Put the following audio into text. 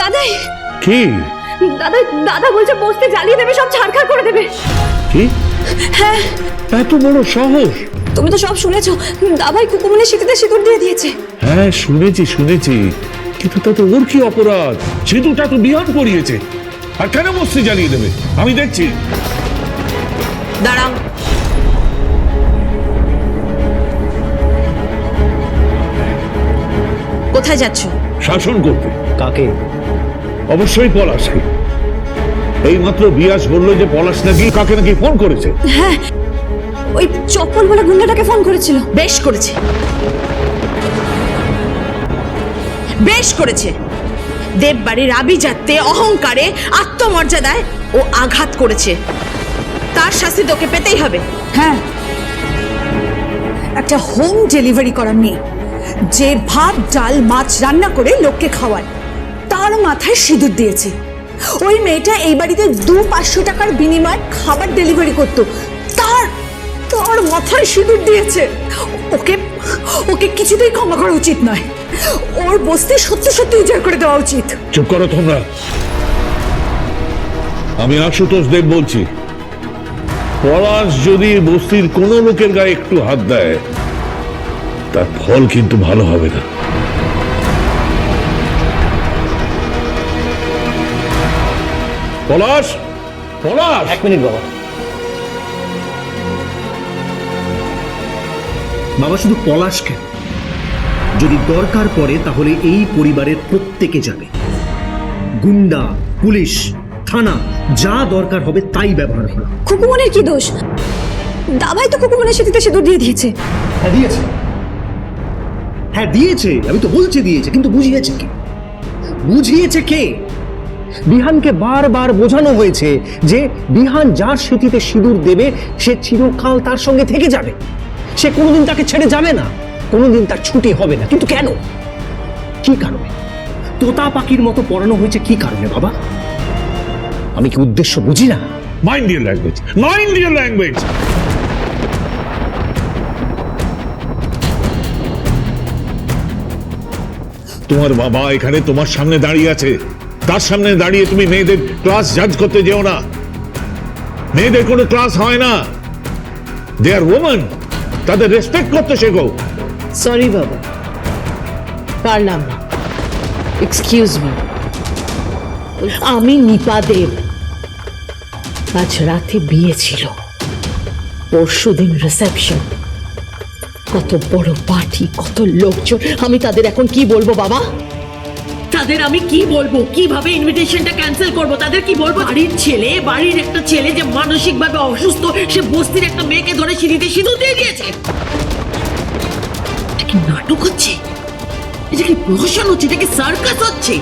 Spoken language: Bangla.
দাদাই কি? দাদা দাদা বলছে বসতে জ্বালিয়ে দেবে সব ছাড়খাড় করে দেবে। কি? হ্যাঁ। এত বড় সাহস? তুমি তো সব শুনেছো দাদাই কুকুমনি শীতেতে সিঁদুর দিয়ে দিয়েছে। হ্যাঁ শুনেছি শুনেছি। কিন্তু তাতে ওর কি অপরাধ? সিঁদুরটা তো বিহান করিয়েছে। আর কেন বস্তি জ্বালিয়ে দেবে? আমি দেখছি। দাঁড়াও। কোথায় যাচ্ছ? শাসন করতে। কাকে? অবশ্যই পলাশকে এই মাত্র বিয়াস বলল যে পলাশ নাকি কাকে নাকি ফোন করেছে। হ্যাঁ ওই চপ্পল বলে গুন্ডাটাকে ফোন করেছিল। বেশ করেছে। বেশ করেছে। দেববাড়ির আভিজাত্যে অহংকারে আত্মমর্যাদায় ও আঘাত করেছে। তার শাস্তি তোকে পেতেই হবে। হ্যাঁ। একটা হোম ডেলিভারি করার মেয়ে যে ভাত ডাল মাছ রান্না করে লোককে খাওয়ায়। তার মাথায় সিঁদুর দিয়েছে। ওই মেয়েটা এই বাড়িতে দু পাঁচশো টাকার বিনিময়ে খাবার ডেলিভারি করত। তার তার মাথায় সিঁদুর দিয়েছে। ওকে ওকে কিছুতেই ক্ষমা করা উচিত নয়। ওর বস্তি সত্যি সত্যি উজাড় করে দেওয়া উচিত। চুপ করো তোমরা। আমি আশুতোষ দেব বলছি। পলাশ যদি বস্তির কোনো লোকের গায়ে একটু হাত দেয়, তার ফল কিন্তু ভালো হবে না। পলাশ পলাশ। এক মিনিট বাবা। বাবা শুধু পলাশ কেন? যদি দরকার পড়ে তাহলে এই পরিবারের প্রত্যেকে যাবে। গুন্ডা পুলিশ থানা যা দরকার হবে তাই ব্যবহার করা কুকুমনির কি দোষ? দাবাই তো কুকুমনির শীতেতে সিঁদুর দিয়ে দিয়েছে। হ্যাঁ দিয়েছে। হ্যাঁ দিয়েছে আমি তো বলছি দিয়েছে কিন্তু বুঝিয়েছে কে? বুঝিয়েছে কে? বিহানকে বারবার বোঝানো হয়েছে যে বিহান যার স্মৃতিতে সিঁদুর দেবে, সে চিরকাল তার সঙ্গে থেকে যাবে। সে কোনোদিন তাকে ছেড়ে যাবে না, কোনোদিন তার ছুটি হবে না। কিন্তু কেন? কি কারণে? তোতা পাখির মতো পড়ানো হয়েছে কি কারণে বাবা? আমি কি উদ্দেশ্য বুঝি না? Mind your language mind your language তোমার বাবা এখানে তোমার সামনে দাঁড়িয়ে আছে। তার সামনে দাঁড়িয়ে তুমি মেয়েদের ক্লাস জাজ করতে যেও না। মেয়েদের কোনো ক্লাস হয় না। দে আর ওমেন তাদের রেসপেক্ট করতে শেখো। সরি বাবা। পারলাম না। এক্সকিউজ মি আমি নিপা দেব। আজ রাতে বিয়ে ছিল। পরশুদিন রিসেপশন কত বড় পার্টি কত লোকজন। আমি তাদের এখন কি বলব, বাবা? তাদের আমি কি বলব? কীভাবে ইনভিটেশনটা ক্যান্সেল করব? তাদের কি বলব? বাড়ির ছেলে, বাড়ির একটা ছেলে যে মানসিকভাবে অসুস্থ, সে বস্তির একটা মেয়েকে ধরে সিঁড়িতে সিঁদুর দিয়ে দিয়েছে। নাটক হচ্ছে? এটা কি প্রহসন হচ্ছে? এটা কি সার্কাস হচ্ছে?